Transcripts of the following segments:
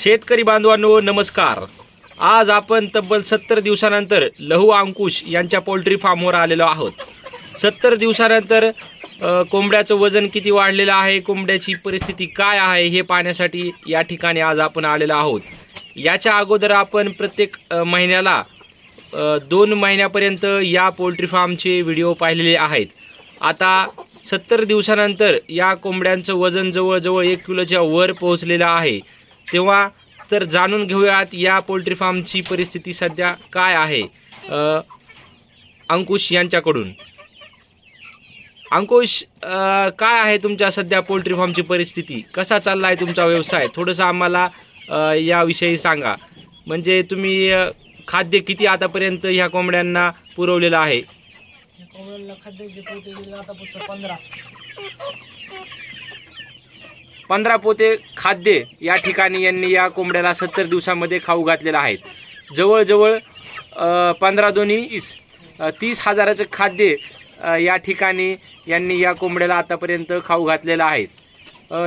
शेतकरी बांधवांनो नमस्कार. आज आपण तब्बल सत्तर दिवसानंतर लहू अंकुश यांच्या पोल्ट्री फार्मवर आलेलो आहोत. सत्तर दिवसानंतर कोंबड्याचं वजन किती वाढलेलं आहे कोंबड्याची परिस्थिती काय आहे हे पाहण्यासाठी या ठिकाणी आज आपण आलेलो आहोत. याच्या अगोदर आपण प्रत्येक महिन्याला दोन महिन्यापर्यंत या पोल्ट्री फार्मचे व्हिडिओ पाहिलेले आहेत. आता सत्तर दिवसानंतर या कोंबड्यांचं वजन जवळजवळ एक किलोच्या वर पोहोचलेलं आहे. तेव्हा तर जाणून घेऊयात या पोल्ट्री फार्मची परिस्थिती सध्या काय आहे. अंकुश यांच्याकडून. अंकुश काय आहे तुमच्या सध्या पोल्ट्री फार्मची परिस्थिती? कसा चालला आहे तुमचा व्यवसाय? थोडंसं आम्हाला याविषयी सांगा. म्हणजे तुम्ही खाद्य किती आतापर्यंत ह्या कोंबड्यांना पुरवलेलं आहे? कोंबड्यांना खाद्य पंधरा. पंधरा पोते खाद्य या ठिकाणी यांनी या कोंबड्याला सत्तर दिवसामध्ये खाऊ घातलेलं आहे. जवळजवळ पंधरा दोन्ही इस तीस हजाराचं खाद्य या ठिकाणी यांनी या कोंबड्याला आतापर्यंत खाऊ घातलेलं आहे.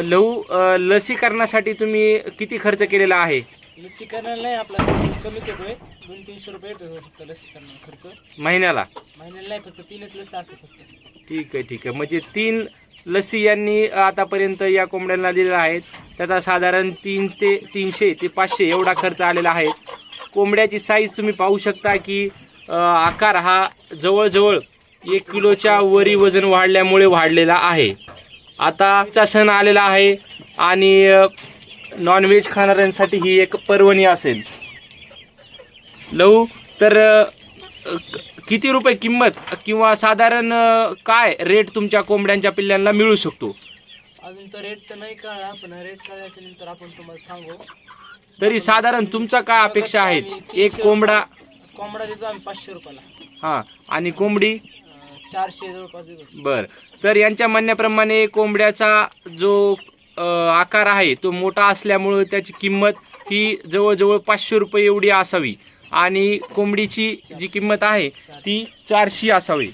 लहू लसीकरणासाठी तुम्ही किती खर्च केलेला आहे? लसीकरण नाही आपला कमीच येतोय. दोन तीनशे रुपये येतोय फक्त लसीकरण खर्च. महिन्याला? महिन्याला नाही फक्त तीनच लस असते फक्त. ठीक आहे ठीक आहे. म्हणजे तीन लसी यांनी आतापर्यंत या कोंबड्यांना दिलेल्या आहेत. त्याचा साधारण तीन ते तीनशे ते पाचशे एवढा खर्च आलेला आहे. कोंबड्याची साईज तुम्ही पाहू शकता की आकार हा जवळजवळ एक किलोच्या वरी वजन वाढल्यामुळे वाढलेला आहे. आताचा सण आलेला आहे आणि नॉनव्हेज खाणाऱ्यांसाठी ही एक पर्वणी असेल. लहू तर किती रुपये किंमत किंवा साधारण अ, काय रेट तुमच्या कोंबड्यांच्या पिल्ल्यांना मिळू शकतो? अजून तर रेट तर नाही कळला पण रेट कळल्याच्या नंतर आपण तुम्हाला सांगू. तरी साधारण तुमचा काय अपेक्षा आहेत? एक कोंबडा कोंबडा देतो आम्ही पाचशे रुपयाला. हां आणि कोंबडी? अं, चारशे जवळपास देतो. बर. तर यांच्या म्हणण्याप्रमाणे कोंबड्याचा जो अ, आकार आहे तो मोठा असल्यामुळं त्याची किंमत ही जवळजवळ पाचशे रुपये एवढी असावी. आणि कोंबडीची जी किंमत आहे ती चारशे असावी.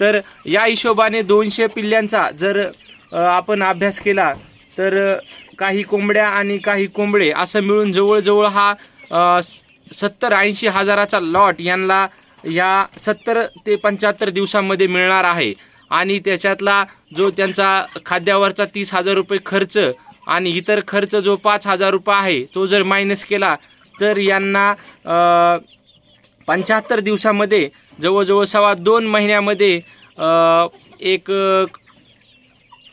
तर या हिशोबाने दोनशे पिल्ल्यांचा जर आपण अभ्यास केला तर काही कोंबड्या आणि काही कोंबडे असं मिळून जवळजवळ हा स- सत्तर ऐंशी हजाराचा लॉट यांना या सत्तर ते पंच्याहत्तर दिवसामध्ये मिळणार आहे. आणि त्याच्यातला जो त्यांचा खाद्यावरचा तीस हजार रुपये खर्च आणि इतर खर्च जो पाच हजार रुपये आहे तो जर मायनस केला तर यांना पंच्याहत्तर दिवसामध्ये जवळजवळ सव्वा दोन महिन्यामध्ये एक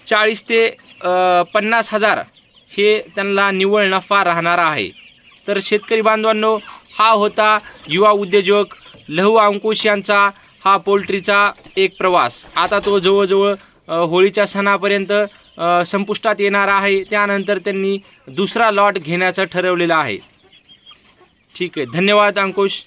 चाळीस ते पन्नास हजार हे त्यांना निव्वळ नफा राहणार आहे. तर शेतकरी बांधवांनो हा होता युवा उद्योजक लहू अंकुश यांचा हा पोल्ट्रीचा एक प्रवास. आता तो जवळजवळ होळीच्या सणापर्यंत संपुष्टात येणार आहे. त्यानंतर त्यांनी दुसरा लॉट घेण्याचं ठरवलेलं आहे. ठीक आहे. धन्यवाद अंकुश.